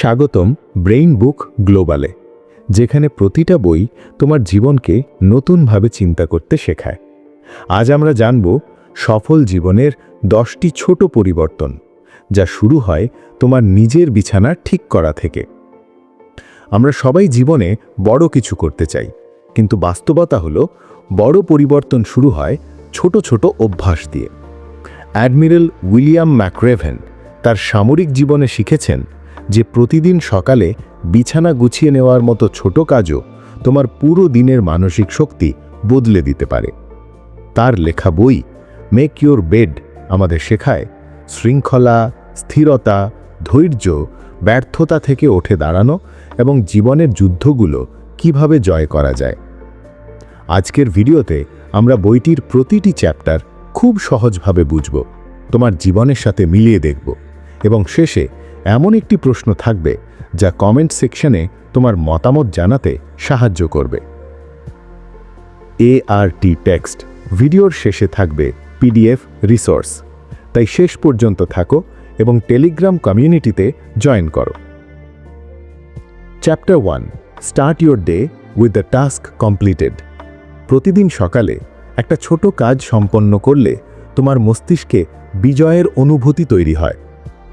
স্বাগতম ব্রেইন বুক গ্লোবালে, যেখানে প্রতিটা বই তোমার জীবনকে নতুনভাবে চিন্তা করতে শেখায়। আজ আমরা জানব সফল জীবনের দশটি ছোট পরিবর্তন, যা শুরু হয় তোমার নিজের বিছানা ঠিক করা থেকে। আমরা সবাই জীবনে বড় কিছু করতে চাই, কিন্তু বাস্তবতা হলো বড় পরিবর্তন শুরু হয় ছোট ছোট অভ্যাস দিয়ে। অ্যাডমিরাল উইলিয়াম ম্যাক্রেভেন তার সামরিক জীবনে শিখেছেন যে প্রতিদিন সকালে বিছানা গুছিয়ে নেওয়ার মতো ছোট কাজও তোমার পুরো দিনের মানসিক শক্তি বদলে দিতে পারে। তার লেখা বই মেক ইউর বেড আমাদের শেখায়, শৃঙ্খলা, স্থিরতা, ধৈর্য, ব্যর্থতা থেকে ওঠে দাঁড়ানো এবং জীবনের যুদ্ধগুলো কীভাবে জয় করা যায়। আজকের ভিডিওতে আমরা বইটির প্রতিটি চ্যাপ্টার খুব সহজভাবে বুঝব, তোমার জীবনের সাথে মিলিয়ে দেখব এবং শেষে এমন একটি প্রশ্ন থাকবে যা কমেন্ট সেকশনে তোমার মতামত জানাতে সাহায্য করবে। এ এআরটি টেক্সট ভিডিওর শেষে থাকবে পিডিএফ রিসোর্স তাই শেষ পর্যন্ত থাকো এবং টেলিগ্রাম কমিউনিটিতে জয়েন করো। Chapter one start your day with the task completed প্রতিদিন সকালে একটা ছোট কাজ সম্পন্ন করলে তোমার মস্তিষ্কে বিজয়ের অনুভূতি তৈরি হয়।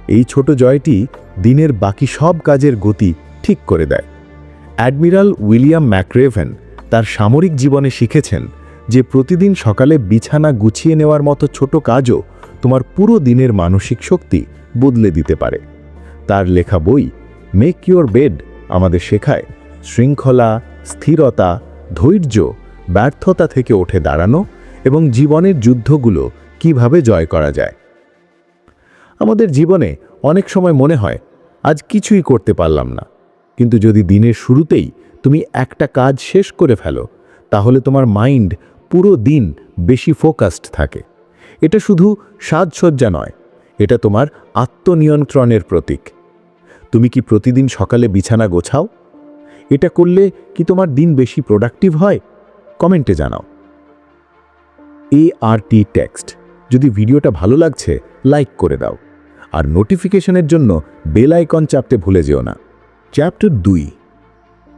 এই ছোট জয়টি দিনের বাকি সব কাজের গতি ঠিক করে দেয়। অ্যাডমিরাল উইলিয়াম ম্যাক্রেভেন তার সামরিক জীবনে শিখেছেন যে প্রতিদিন সকালে বিছানা গুছিয়ে নেওয়ার মতো ছোট কাজও তোমার পুরো দিনের মানসিক শক্তি বদলে দিতে পারে। তার লেখা বই, মেক ইউর বেড আমাদের শেখায় শৃঙ্খলা, স্থিরতা, ধৈর্য, ব্যর্থতা থেকে ওঠে দাঁড়ানো এবং জীবনের যুদ্ধগুলো কীভাবে জয় করা যায়। আমাদের জীবনে অনেক সময় মনে হয়, আজ কিছুই করতে পারলাম না। কিন্তু যদি দিনের শুরুতেই তুমি একটা কাজ শেষ করে ফেলো, তাহলে তোমার মাইন্ড পুরো দিন বেশি ফোকাসড থাকে। এটা শুধু সাজসজ্জা নয়, এটা তোমার আত্মনিয়ন্ত্রণের প্রতীক। তুমি কি প্রতিদিন সকালে বিছানা গোছাও? এটা করলে কি তোমার দিন বেশি প্রোডাক্টিভ হয়? কমেন্টে জানাও। এ আর টি টেক্সট, যদি ভিডিওটা ভালো লাগছে, লাইক করে দাও। আর নোটিফিকেশনের জন্য বেল আইকন চাপতে ভুলে যেও না। চ্যাপ্টার দুই।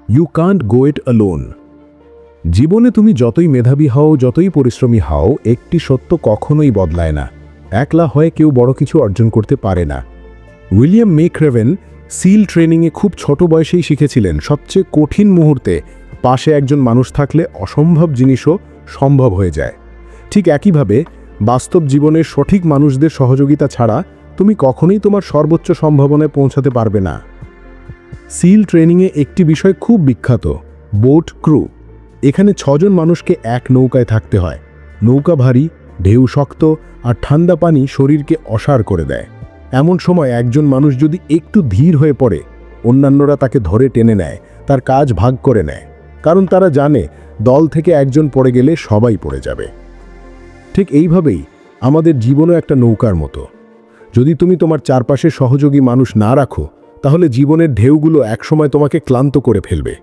You can't go it alone জীবনে তুমি যতই মেধাবী হও, যতই পরিশ্রমী হও, একটি সত্য কখনোই বদলায় না। একলা হয়ে কেউ বড় কিছু অর্জন করতে পারে না। উইলিয়াম মেকরেভেন সিল ট্রেনিংয়ে খুব ছোট বয়সেই শিখেছিলেন, সবচেয়ে কঠিন মুহূর্তে পাশে একজন মানুষ থাকলে অসম্ভব জিনিসও সম্ভব হয়ে যায়। ঠিক একইভাবে বাস্তব জীবনের সঠিক মানুষদের সহযোগিতা ছাড়া তুমি কখনোই তোমার সর্বোচ্চ সম্ভাবনায় পৌঁছাতে পারবে না। সিল ট্রেনিংয়ে একটি বিষয় খুব বিখ্যাত, বোট ক্রু। এখানে ছজন মানুষকে এক নৌকায় থাকতে হয়। নৌকা ভারী, ঢেউ শক্ত আর ঠান্ডা পানি শরীরকে অসাড় করে দেয়। এমন সময় একজন মানুষ যদি একটু ধীর হয়ে পড়ে, অন্যান্যরা তাকে ধরে টেনে নেয়, তার কাজ ভাগ করে নেয়। কারণ তারা জানে, দল থেকে একজন পড়ে গেলে সবাই পড়ে যাবে। ঠিক এইভাবেই আমাদের জীবনও একটা নৌকার মতো। যদি তুমি তোমার চারপাশে সহযোগী মানুষ না রাখো, তাহলে জীবনের ঢেউগুলো একসময় তোমাকে ক্লান্ত করে ফেলবে।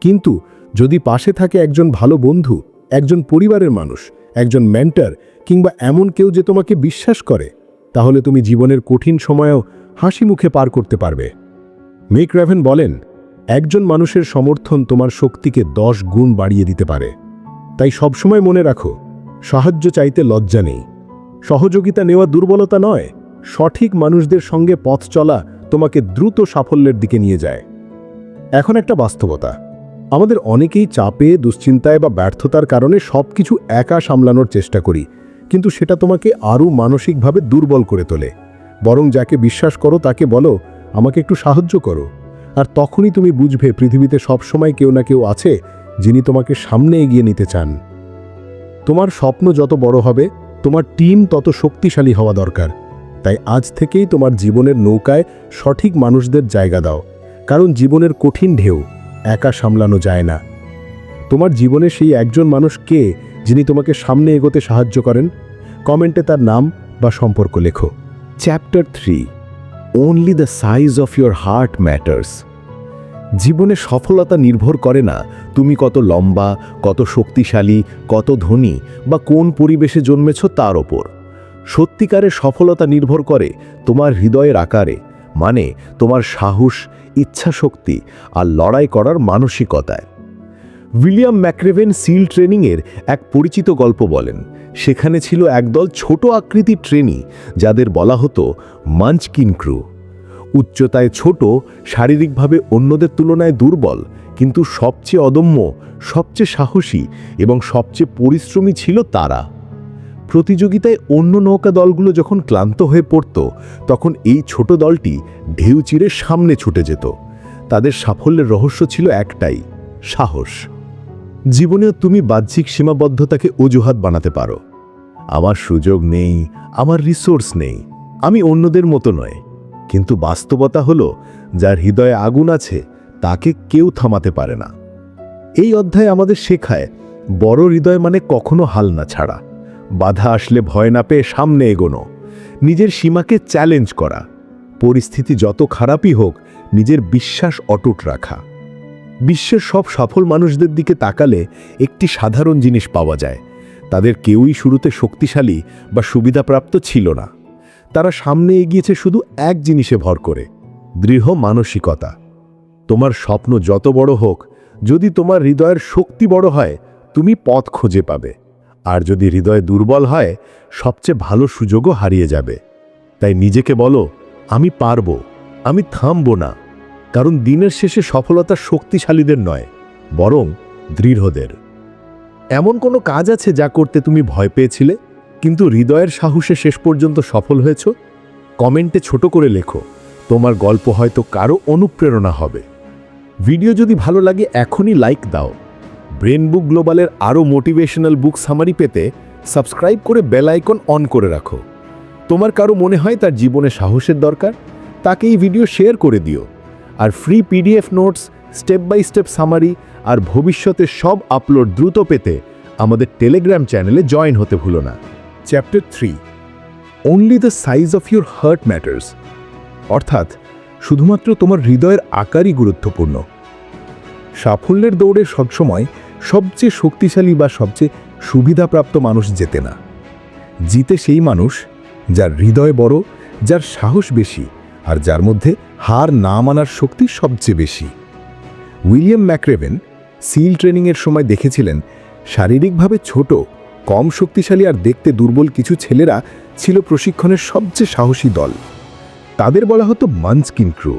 কিন্তু যদি পাশে থাকে একজন ভালো বন্ধু, একজন পরিবারের মানুষ, একজন মেন্টার কিংবা এমন কেউ যে তোমাকে বিশ্বাস করে, তাহলে তুমি জীবনের কঠিন সময়েও হাসি মুখে পার করতে পারবে। মেক র্যাভেন বলেন, একজন মানুষের সমর্থন তোমার শক্তিকে দশ গুণ বাড়িয়ে দিতে পারে। তাই সবসময় মনে রাখো, সাহায্য চাইতে লজ্জা নেই। সহযোগিতা নেওয়া দুর্বলতা নয়। সঠিক মানুষদের সঙ্গে পথ চলা তোমাকে দ্রুত সাফল্যের দিকে নিয়ে যায়। এখন একটা বাস্তবতা। আমাদের অনেকেই চাপে, দুশ্চিন্তায় বা ব্যর্থতার কারণে সব কিছু একা সামলানোর চেষ্টা করি, কিন্তু সেটা তোমাকে আরও মানসিকভাবে দুর্বল করে তোলে। বরং যাকে বিশ্বাস করো তাকে বলো, আমাকে একটু সাহায্য করো। আর তখনই তুমি বুঝবে পৃথিবীতে সবসময় কেউ না কেউ আছে যিনি তোমাকে সামনে এগিয়ে নিতে চান। তোমার স্বপ্ন যত বড় হবে, তোমার টিম তত শক্তিশালী হওয়া দরকার। তাই আজ থেকেই তোমার জীবনের নৌকায় সঠিক মানুষদের জায়গা দাও, কারণ জীবনের কঠিন ঢেউ একা সামলানো যায় না। তোমার জীবনে সেই একজন মানুষ কে যিনি তোমাকে সামনে এগোতে সাহায্য করেন? কমেন্টে তার নাম বা সম্পর্ক লেখো। Chapter three only the size of your heart matters জীবনে সফলতা নির্ভর করে না তুমি কত লম্বা, কত শক্তিশালী, কত ধনী বা কোন পরিবেশে জন্মেছ তার ওপর। সত্যিকারের সফলতা নির্ভর করে তোমার হৃদয়ের আকারে মানে তোমার সাহস, ইচ্ছাশক্তি আর লড়াই করার মানসিকতায়। উইলিয়াম ম্যাক্রেভেন সিল ট্রেনিংয়ের এক পরিচিত গল্প বলেন, সেখানে ছিল একদল ছোট আকৃতির ট্রেনি যাদের বলা হতো মাঞ্চকিন ক্রু। উচ্চতায় ছোট, শারীরিকভাবে অন্যদের তুলনায় দুর্বল, কিন্তু সবচেয়ে অদম্য, সবচেয়ে সাহসী এবং সবচেয়ে পরিশ্রমী ছিল তারা। প্রতিযোগিতায় অন্য নৌকা দলগুলো যখন ক্লান্ত হয়ে পড়ত, তখন এই ছোট দলটি ঢেউ চিরে সামনে ছুটে যেত। তাদের সাফল্যের রহস্য ছিল একটাই, সাহস। জীবনেও তুমি বাহ্যিক সীমাবদ্ধতাকে অজুহাত বানাতে পারো। আমার সুযোগ নেই, আমার রিসোর্স নেই, আমি অন্যদের মতো নয়। কিন্তু বাস্তবতা হলো, যার হৃদয়ে আগুন আছে, তাকে কেউ থামাতে পারে না। এই অধ্যায় আমাদের শেখায়, বড় হৃদয় মানে কখনো হাল না ছাড়া। বাধা আসলে ভয় না পেয়ে সামনে এগোনো। নিজের সীমাকে চ্যালেঞ্জ করা। পরিস্থিতি যত খারাপই হোক, নিজের বিশ্বাস অটুট রাখা। বিশ্বের সব সফল মানুষদের দিকে তাকালে একটি সাধারণ জিনিস পাওয়া যায়। তাদের কেউই শুরুতে শক্তিশালী বা সুবিধাপ্রাপ্ত ছিল না। তারা সামনে এগিয়েছে শুধু এক জিনিসে ভর করে, দৃঢ় মানসিকতা। তোমার স্বপ্ন যত বড় হোক, যদি তোমার হৃদয়ের শক্তি বড় হয়, তুমি পথ খুঁজে পাবে। আর যদি হৃদয় দুর্বল হয়, সবচেয়ে ভালো সুযোগও হারিয়ে যাবে। তাই নিজেকে বলো, আমি পারব, আমি থামবো না। কারণ দিনের শেষে সফলতা শক্তিশালীদের নয়, বরং দৃঢ়দের। এমন কোনো কাজ আছে যা করতে তুমি ভয় পেয়েছিলে, কিন্তু হৃদয়ের সাহসে শেষ পর্যন্ত সফল হয়েছ? কমেন্টে ছোট করে লেখো, তোমার গল্প হয়তো কারও অনুপ্রেরণা হবে। ভিডিও যদি ভালো লাগে, এখনই লাইক দাও। ব্রেন বুক গ্লোবালের আরও মোটিভেশনাল বুক সামারি পেতে সাবস্ক্রাইব করে বেল আইকন অন করে রাখো। তোমার কারও মনে হয় তার জীবনে সাহসের দরকার? তাকে এই ভিডিও শেয়ার করে দিও। আর free PDF notes step by step summary আর ভবিষ্যতে সব আপলোড দ্রুত পেতে আমাদের টেলিগ্রাম চ্যানেলে জয়েন হতে ভুলো না। Chapter three only the size of your heart matters অর্থাৎ, শুধুমাত্র তোমার হৃদয়ের আকারই গুরুত্বপূর্ণ। সাফল্যের দৌড়ে সবসময় সবচেয়ে শক্তিশালী বা সবচেয়ে সুবিধাপ্রাপ্ত মানুষ জেতে না। জিতে সেই মানুষ যার হৃদয় বড়, যার সাহস বেশি আর যার মধ্যে হার না মানার শক্তি সবচেয়ে বেশি। উইলিয়াম ম্যাক্রেভেন সিল ট্রেনিংয়ের সময় দেখেছিলেন, শারীরিকভাবে ছোট, কম শক্তিশালী আর দেখতে দুর্বল কিছু ছেলেরা ছিল প্রশিক্ষণের সবচেয়ে সাহসী দল। তাদের বলা হতো মানস্কিন ক্রু।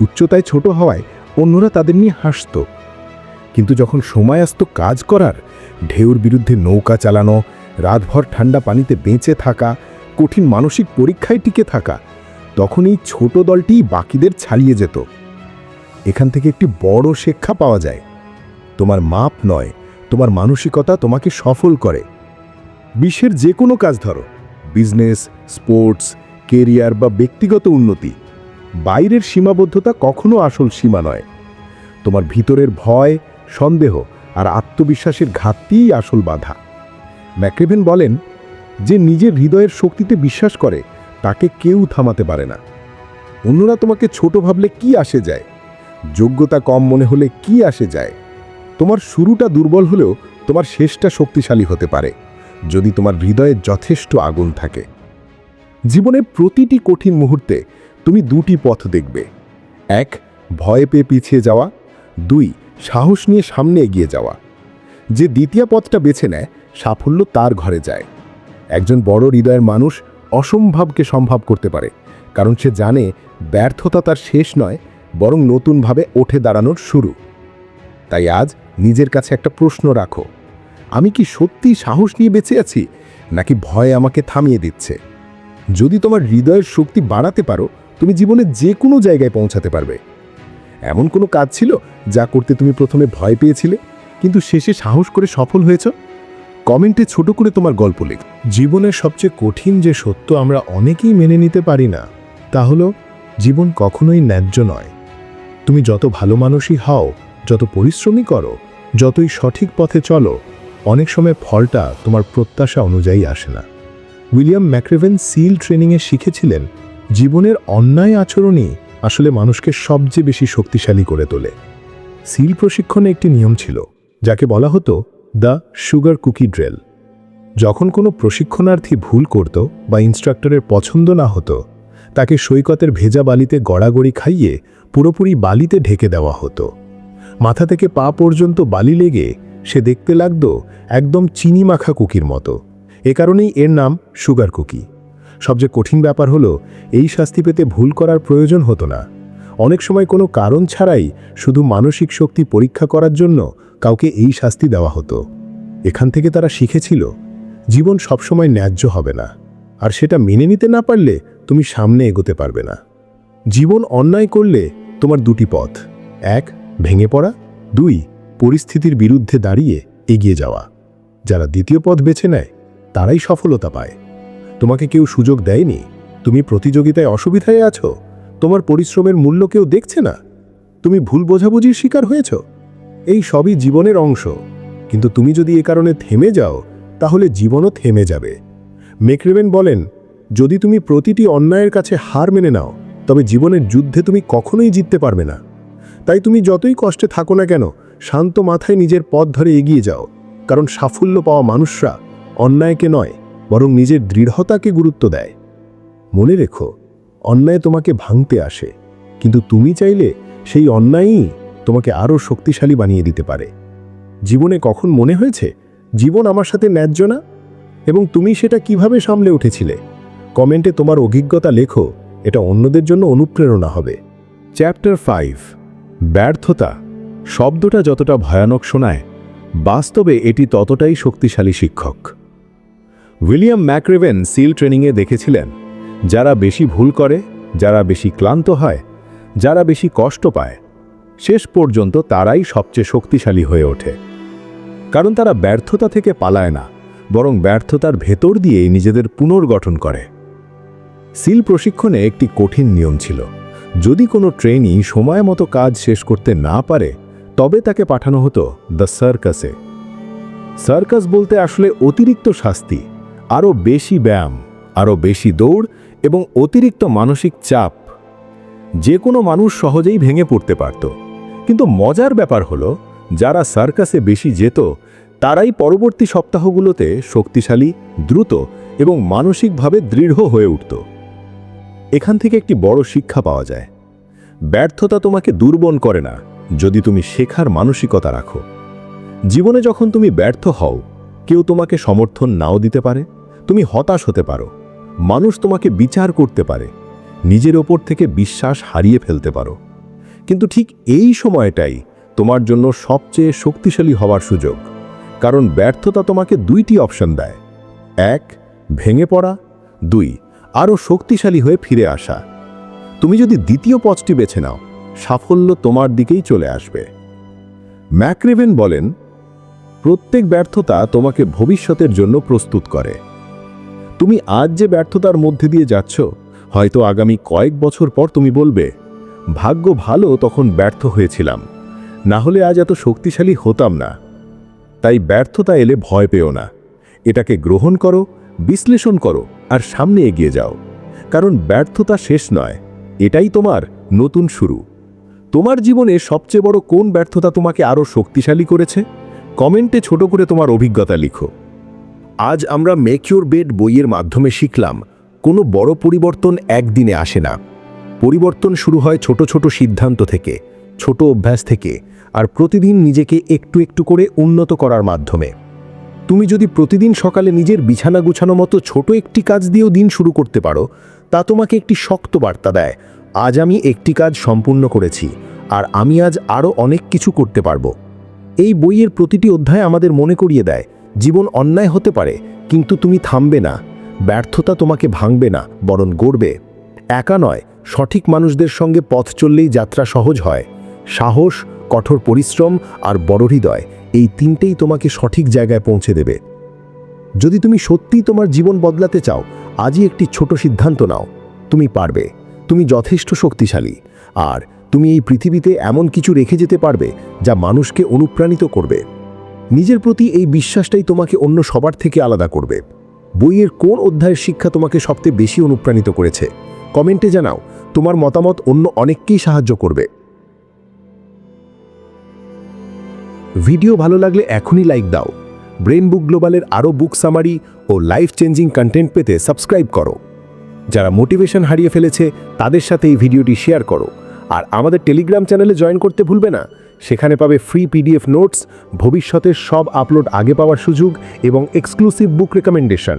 উচ্চতায় ছোট হওয়ায় অন্যরা তাদের নিয়ে হাসত। কিন্তু যখন সময় আসত কাজ করার, ঢেউর বিরুদ্ধে নৌকা চালানো, রাতভর ঠান্ডা পানিতে বেঁচে থাকা, কঠিন মানসিক পরীক্ষায় টিকে থাকা তখন এই ছোট দলটি বাকিদের ছাড়িয়ে যেত। এখান থেকে একটি বড় শিক্ষা পাওয়া যায়। তোমার মাপ নয়, তোমার মানসিকতা তোমাকে সফল করে। বিশ্বের যে কোনো কাজ ধরো, বিজনেস, স্পোর্টস, কেরিয়ার বা ব্যক্তিগত উন্নতি। বাইরের সীমাবদ্ধতা কখনো আসল সীমা নয়। তোমার ভিতরের ভয় সন্দেহ আর আত্মবিশ্বাসের ঘাটতিই আসল বাধা। ম্যাক্রেভেন বলেন, যে নিজের হৃদয়ের শক্তিতে বিশ্বাস করে, তাকে কেউ থামাতে পারে না। অন্যরা তোমাকে ছোট ভাবলে কি আসে যায়? যোগ্যতা কম মনে হলে কি আসে যায়? তোমার শুরুটা দুর্বল হলেও তোমার শেষটা শক্তিশালী হতে পারে, যদি তোমার হৃদয়ে যথেষ্ট আগুন থাকে। জীবনের প্রতিটি কঠিন মুহূর্তে তুমি দুটি পথ দেখবে। এক, ভয় পেয়ে পিছিয়ে যাওয়া। দুই সাহস নিয়ে সামনে এগিয়ে যাওয়া। যে দ্বিতীয় পথটা বেছে নেয়, সাফল্য তার ঘরে যায়। একজন বড় হৃদয়ের মানুষ অসম্ভবকে সম্ভব করতে পারে, কারণ সে জানে ব্যর্থতা তার শেষ নয়, বরং নতুনভাবে ওঠে দাঁড়ানোর শুরু। তাই আজ নিজের কাছে একটা প্রশ্ন রাখো। আমি কি সত্যি সাহস নিয়ে বেঁচে আছি, নাকি ভয় আমাকে থামিয়ে দিচ্ছে? যদি তোমার হৃদয়ের শক্তি বাড়াতে পারো, তুমি জীবনে যে কোনো জায়গায় পৌঁছাতে পারবে। এমন কোনো কাজ ছিল যা করতে তুমি প্রথমে ভয় পেয়েছিলে? কিন্তু শেষে সাহস করে সফল হয়েছ? কমেন্টে ছোট করে তোমার গল্প লেখ। জীবনের সবচেয়ে কঠিন যে সত্য আমরা অনেকেই মেনে নিতে পারি না, তা হলো জীবন কখনোই ন্যায্য নয়। তুমি যত ভালো মানুষই হও, যত পরিশ্রমী করো, যতই সঠিক পথে চলো, অনেক সময় ফলটা তোমার প্রত্যাশা অনুযায়ী আসে না। উইলিয়াম ম্যাক্রেভেন সিল ট্রেনিংয়ে শিখেছিলেন, জীবনের অন্যায় আচরণই আসলে মানুষকে সবচেয়ে বেশি শক্তিশালী করে তোলে। সিল প্রশিক্ষণে একটি নিয়ম ছিল, যাকে বলা হতো দ্য সুগার কুকি ড্রেল। যখন কোনো প্রশিক্ষণার্থী ভুল করত বা ইনস্ট্রাক্টরের পছন্দ না হতো, তাকে সৈকতের ভেজা বালিতে গড়াগড়ি খাইয়ে পুরোপুরি বালিতে ঢেকে দেওয়া হতো। মাথা থেকে পা পর্যন্ত বালি লেগে সে দেখতে লাগত একদম চিনি মাখা কুকির মতো। এ কারণেই এর নাম সুগার কুকি। সবচেয়ে কঠিন ব্যাপার হলো, এই শাস্তি পেতে ভুল করার প্রয়োজন হতো না। অনেক সময় কোনো কারণ ছাড়াই শুধু মানসিক শক্তি পরীক্ষা করার জন্য কাউকে এই শাস্তি দেওয়া হতো। এখান থেকে তারা শিখেছিল, জীবন সবসময় ন্যায্য হবে না। আর সেটা মেনে নিতে না পারলে তুমি সামনে এগোতে পারবে না। জীবন অন্যায় করলে তোমার দুটি পথ, এক, ভেঙে পড়া, দুই, পরিস্থিতির বিরুদ্ধে দাঁড়িয়ে এগিয়ে যাওয়া। যারা দ্বিতীয় পথ বেছে নেয়, তারাই সফলতা পায়। তোমাকে কেউ সুযোগ দেয়নি? তুমি প্রতিযোগিতায় অসুবিধায় আছো? তোমার পরিশ্রমের মূল্য কেউ দেখছে না? তুমি ভুল বোঝাবুঝির শিকার হয়েছ? এই সবই জীবনের অংশ। কিন্তু তুমি যদি এ কারণে থেমে যাও, তাহলে জীবনও থেমে যাবে। মেকরেবেন বলেন, যদি তুমি প্রতিটি অন্যায়ের কাছে হার মেনে নাও, তবে জীবনের যুদ্ধে তুমি কখনোই জিততে পারবে না। তাই তুমি যতই কষ্টে থাকো না কেন, শান্ত মাথায় নিজের পথ ধরে এগিয়ে যাও। কারণ সাফল্য পাওয়া মানুষরা অন্যায়কে নয় বরং নিজের দৃঢ়তাকে গুরুত্ব দেয়। মনে রেখো, অন্যায় তোমাকে ভাঙতে আসে, কিন্তু তুমি চাইলে সেই অন্যায়ই তোমাকে আরও শক্তিশালী বানিয়ে দিতে পারে। জীবনে কখন মনে হয়েছে, জীবন আমার সাথে ন্যায্য না? এবং তুমি সেটা কীভাবে সামলে উঠেছিলে? কমেন্টে তোমার অভিজ্ঞতা লেখো, এটা অন্যদের জন্য অনুপ্রেরণা হবে। চ্যাপ্টার ফাইভ, ব্যর্থতা। শব্দটা যতটা ভয়ানক শোনায়, বাস্তবে এটি ততটাই শক্তিশালী শিক্ষক। উইলিয়াম ম্যাকরেভেন সিল ট্রেনিংয়ে দেখেছিলেন, যারা বেশি ভুল করে, যারা বেশি ক্লান্ত হয়, যারা বেশি কষ্ট পায়, শেষ পর্যন্ত তারাই সবচেয়ে শক্তিশালী হয়ে ওঠে। কারণ তারা ব্যর্থতা থেকে পালায় না, বরং ব্যর্থতার ভেতর দিয়েই নিজেদের পুনর্গঠন করে। সিল প্রশিক্ষণে একটি কঠিন নিয়ম ছিল, যদি কোনো ট্রেনি সময় মতো কাজ শেষ করতে না পারে, তবে তাকে পাঠানো হতো দ্য সার্কাসে। সার্কাস বলতে আসলে অতিরিক্ত শাস্তি আরও বেশি ব্যায়াম, আরও বেশি দৌড় এবং অতিরিক্ত মানসিক চাপ। যে কোনো মানুষ সহজেই ভেঙে পড়তে পারত। কিন্তু মজার ব্যাপার হলো, যারা সার্কাসে বেশি যেত, তারাই পরবর্তী সপ্তাহগুলোতে শক্তিশালী, দ্রুত এবং মানসিকভাবে দৃঢ় হয়ে উঠত। এখান থেকে একটি বড় শিক্ষা পাওয়া যায়। ব্যর্থতা তোমাকে দুর্বল করে না, যদি তুমি শেখার মানসিকতা রাখো। জীবনে যখন তুমি ব্যর্থ হও, কেউ তোমাকে সমর্থন নাও দিতে পারে। তুমি হতাশ হতে পারো। মানুষ তোমাকে বিচার করতে পারে। নিজের ওপর থেকে বিশ্বাস হারিয়ে ফেলতে পারো। কিন্তু ঠিক এই সময়টাই তোমার জন্য সবচেয়ে শক্তিশালী হওয়ার সুযোগ। কারণ ব্যর্থতা তোমাকে দুইটি অপশন দেয়। এক, ভেঙে পড়া। দুই, আরও শক্তিশালী হয়ে ফিরে আসা। তুমি যদি দ্বিতীয় পথটি বেছে নাও, সাফল্য তোমার দিকেই চলে আসবে। ম্যাক্রেভেন বলেন, প্রত্যেক ব্যর্থতা তোমাকে ভবিষ্যতের জন্য প্রস্তুত করে। তুমি আজ যে ব্যর্থতার মধ্যে দিয়ে যাচ্ছ, হয়তো আগামী কয়েক বছর পর তুমি বলবে, ভাগ্য ভালো, তখন ব্যর্থ হয়েছিলাম। না হলে আজ এত শক্তিশালী হতাম না। তাই ব্যর্থতা এলে ভয় পেও না। এটাকে গ্রহণ করো, বিশ্লেষণ করো, আর সামনে এগিয়ে যাও। কারণ ব্যর্থতা শেষ নয়, এটাই তোমার নতুন শুরু। তোমার জীবনে সবচেয়ে বড় কোন ব্যর্থতা তোমাকে আরও শক্তিশালী করেছে? কমেন্টে ছোট করে তোমার অভিজ্ঞতা লিখো। আজ আমরা মেক ইউর বেড বইয়ের মাধ্যমে শিখলাম, কোনো বড় পরিবর্তন একদিনে আসে না। পরিবর্তন শুরু হয় ছোট ছোট সিদ্ধান্ত থেকে, ছোট অভ্যাস থেকে, আর প্রতিদিন নিজেকে একটু একটু করে উন্নত করার মাধ্যমে। তুমি যদি প্রতিদিন সকালে নিজের বিছানা গুছানো মতো ছোট একটি কাজ দিয়েও দিন শুরু করতে পারো, তা তোমাকে একটি শক্ত বার্তা দেয়, আজ আমি একটি কাজ সম্পূর্ণ করেছি, আর আমি আজ আরও অনেক কিছু করতে পারব। এই বইয়ের প্রতিটি অধ্যায় আমাদের মনে করিয়ে দেয় জীবন অন্যায় হতে পারে, কিন্তু তুমি থামবে না। ব্যর্থতা তোমাকে ভাঙবে না, বরং গড়বে। একা নয়, সঠিক মানুষদের সঙ্গে পথ চললেই যাত্রা সহজ হয়। সাহস, কঠোর পরিশ্রম আর বড় হৃদয়, এই তিনটেই তোমাকে সঠিক জায়গায় পৌঁছে দেবে। যদি তুমি সত্যিই তোমার জীবন বদলাতে চাও, আজই একটি ছোট সিদ্ধান্ত নাও। তুমি পারবে। তুমি যথেষ্ট শক্তিশালী। আর তুমি এই পৃথিবীতে এমন কিছু রেখে যেতে পারবে, যা মানুষকে অনুপ্রাণিত করবে। নিজের প্রতি এই বিশ্বাসটাই তোমাকে অন্য সবার থেকে আলাদা করবে। বইয়ের কোন অধ্যায়ের শিক্ষা তোমাকে সবচেয়ে বেশি অনুপ্রাণিত করেছে? কমেন্টে জানাও, তোমার মতামত অন্য অনেককেই সাহায্য করবে। ভিডিও ভালো লাগলে এখনই লাইক দাও। ব্রেন বুক গ্লোবালের আরও বুক সামারি ও লাইফ চেঞ্জিং কন্টেন্ট পেতে সাবস্ক্রাইব করো। যারা মোটিভেশন হারিয়ে ফেলেছে, তাদের সাথে এই ভিডিওটি শেয়ার করো। আর আমাদের টেলিগ্রাম চ্যানেলে জয়েন করতে ভুলবে না। সেখানে পাবে ফ্রি পিডিএফ নোটস ভবিষ্যতের সব আপলোড আগে পাওয়ার সুযোগ এবং এক্সক্লুসিভ বুক রেকমেন্ডেশন